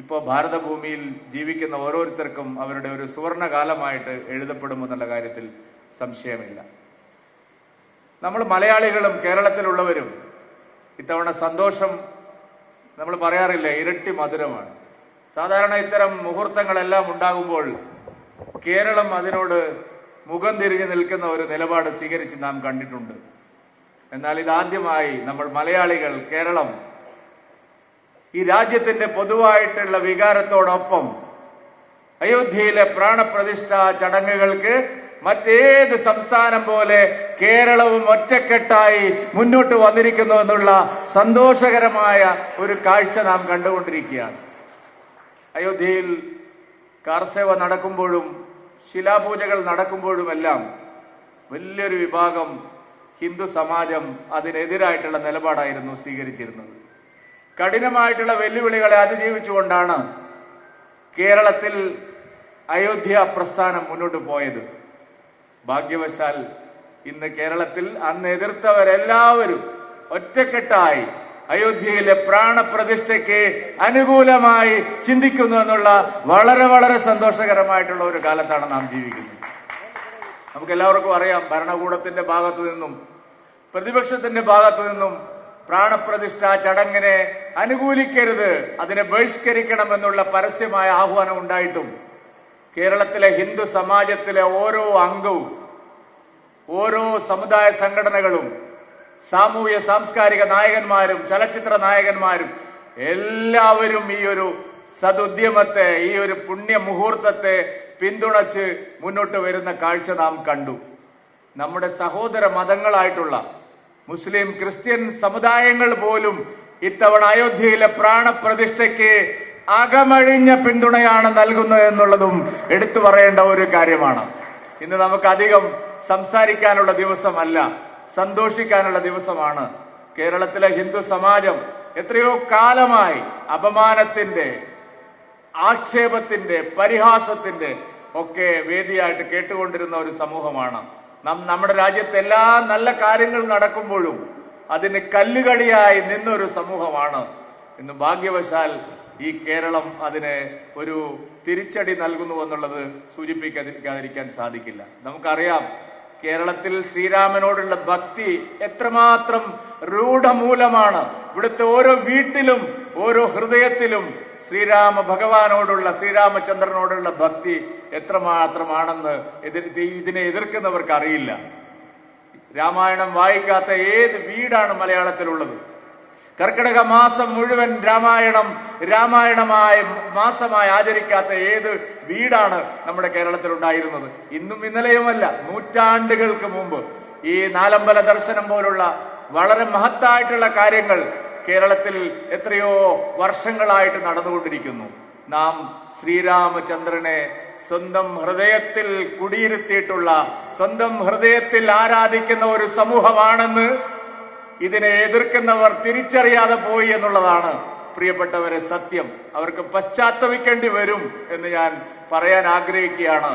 ഇപ്പോൾ ഭാരതഭൂമിയിൽ ജീവിക്കുന്ന ഓരോരുത്തർക്കും അവരുടെ ഒരു സുവർണ കാലമായിട്ട് എഴുതപ്പെടുമെന്നുള്ള കാര്യത്തിൽ സംശയമില്ല. നമ്മൾ മലയാളികളും കേരളത്തിലുള്ളവരും ഇത്തവണ സന്തോഷം നമ്മൾ പറയാറില്ല ഇരട്ടി മധുരമാണ്. സാധാരണ ഇത്തരം മുഹൂർത്തങ്ങളെല്ലാം ഉണ്ടാകുമ്പോൾ കേരളം അതിനോട് മുഖം തിരിഞ്ഞു നിൽക്കുന്ന ഒരു നിലപാട് സ്വീകരിച്ച് നാം കണ്ടിട്ടുണ്ട്. എന്നാൽ ഇതാദ്യമായി നമ്മൾ മലയാളികൾ കേരളം ഈ രാജ്യത്തിന്റെ പൊതുവായിട്ടുള്ള വികാരത്തോടൊപ്പം അയോധ്യയിലെ പ്രാണപ്രതിഷ്ഠ ചടങ്ങുകൾക്ക് മറ്റേത് സംസ്ഥാനം പോലെ കേരളവും ഒറ്റക്കെട്ടായി മുന്നോട്ട് വന്നിരിക്കുന്നു എന്നുള്ള സന്തോഷകരമായ ഒരു കാഴ്ച നാം കണ്ടുകൊണ്ടിരിക്കുകയാണ്. അയോധ്യയിൽ കാർസേവ നടക്കുമ്പോഴും ശിലാപൂജകൾ നടക്കുമ്പോഴുമെല്ലാം വലിയൊരു വിഭാഗം ഹിന്ദു സമാജം അതിനെതിരായിട്ടുള്ള നിലപാടായിരുന്നു സ്വീകരിച്ചിരുന്നത്. കഠിനമായിട്ടുള്ള വെല്ലുവിളികളെ അതിജീവിച്ചുകൊണ്ടാണ് കേരളത്തിൽ അയോധ്യ പ്രസ്ഥാനം മുന്നോട്ട് പോയത്. ഭാഗ്യവശാൽ ഇന്ന് കേരളത്തിൽ അന്ന് എതിർത്തവരെല്ലാവരും ഒറ്റക്കെട്ടായി അയോധ്യയിലെ പ്രാണപ്രതിഷ്ഠയ്ക്ക് അനുകൂലമായി ചിന്തിക്കുന്നു എന്നുള്ള വളരെ വളരെ സന്തോഷകരമായിട്ടുള്ള ഒരു കാലത്താണ് നാം ജീവിക്കുന്നത്. നമുക്ക് എല്ലാവർക്കും അറിയാം ഭരണകൂടത്തിന്റെ ഭാഗത്തു നിന്നും പ്രതിപക്ഷത്തിന്റെ ഭാഗത്തു നിന്നും പ്രാണപ്രതിഷ്ഠ ചടങ്ങിനെ അനുകൂലിക്കരുത്. അതിനെ ബഹിഷ്കരിക്കണമെന്നുള്ള പരസ്യമായ ആഹ്വാനം ഉണ്ടായിട്ടും കേരളത്തിലെ ഹിന്ദു സമാജത്തിലെ ഓരോ അംഗവും ഓരോ സമുദായ സംഘടനകളും സാമൂഹ്യ സാംസ്കാരിക നായകന്മാരും ചലച്ചിത്ര നായകന്മാരും എല്ലാവരും ഈ ഒരു സതുദ്യമത്തെ ഈ ഒരു പുണ്യ മുഹൂർത്തത്തെ പിന്തുണച്ച് മുന്നോട്ട് വരുന്ന കാഴ്ച നാം കണ്ടു. നമ്മുടെ സഹോദര മതങ്ങളായിട്ടുള്ള മുസ്ലിം ക്രിസ്ത്യൻ സമുദായങ്ങൾ പോലും ഇത്തവണ അയോധ്യയിലെ പ്രാണപ്രതിഷ്ഠയ്ക്ക് അകമഴിഞ്ഞ പിന്തുണയാണ് നൽകുന്നത് എന്നുള്ളതും എടുത്തു പറയേണ്ട ഒരു കാര്യമാണ്. ഇന്ന് നമുക്ക് അധികം സംസാരിക്കാനുള്ള ദിവസമല്ല സന്തോഷിക്കാനുള്ള ദിവസമാണ്. കേരളത്തിലെ ഹിന്ദു സമാജം എത്രയോ കാലമായി അപമാനത്തിന്റെ ആക്ഷേപത്തിന്റെ പരിഹാസത്തിന്റെ ഒക്കെ വേദിയായിട്ട് കേട്ടുകൊണ്ടിരുന്ന ഒരു സമൂഹമാണ്. നാം നമ്മുടെ രാജ്യത്ത് എല്ലാ നല്ല കാര്യങ്ങൾ നടക്കുമ്പോഴും അതിന് കല്ലുകടിയായി നിന്നൊരു സമൂഹമാണ്. ഇന്ന് ഭാഗ്യവശാൽ ഈ കേരളം അതിന് ഒരു തിരിച്ചടി നൽകുന്നു എന്നുള്ളത് സൂചിപ്പിക്കാതിരിക്കാതിരിക്കാൻ സാധിക്കില്ല. നമുക്കറിയാം കേരളത്തിൽ ശ്രീരാമനോടുള്ള ഭക്തി എത്രമാത്രം രൂഢമൂലമാണ്. ഇവിടുത്തെ ഓരോ വീട്ടിലും ഓരോ ഹൃദയത്തിലും ശ്രീരാമ ഭഗവാനോടുള്ള ശ്രീരാമചന്ദ്രനോടുള്ള ഭക്തി എത്രമാത്രമാണെന്ന് ഇതിനെ എതിർക്കുന്നവർക്ക് അറിയില്ല. രാമായണം വായിക്കാത്ത ഏത് വീടാണ് മലയാളത്തിലുള്ളത്? കർക്കിടക മാസം മുഴുവൻ രാമായണം രാമായണമായ മാസമായി ആചരിക്കാത്ത ഏത് വീടാണ് നമ്മുടെ കേരളത്തിൽ ഉണ്ടായിരുന്നത് ഇന്നും ഇന്നലെയുമല്ല നൂറ്റാണ്ടുകൾക്ക് മുമ്പ്. ഈ നാലമ്പല ദർശനം പോലുള്ള വളരെ മഹത്തായിട്ടുള്ള കാര്യങ്ങൾ കേരളത്തിൽ എത്രയോ വർഷങ്ങളായിട്ട് നടന്നുകൊണ്ടിരിക്കുന്നു. നാം ശ്രീരാമചന്ദ്രനെ സ്വന്തം ഹൃദയത്തിൽ കുടിയിരുത്തിയിട്ടുള്ള സ്വന്തം ഹൃദയത്തിൽ ആരാധിക്കുന്ന ഒരു സമൂഹമാണെന്ന് ഇതിനെ എതിർക്കുന്നവർ തിരിച്ചറിയാതെ പോയി എന്നുള്ളതാണ് പ്രിയപ്പെട്ടവരെ സത്യം. അവർക്ക് പശ്ചാത്തപിക്കേണ്ടി വരും എന്ന് ഞാൻ പറയാൻ ആഗ്രഹിക്കുകയാണ്.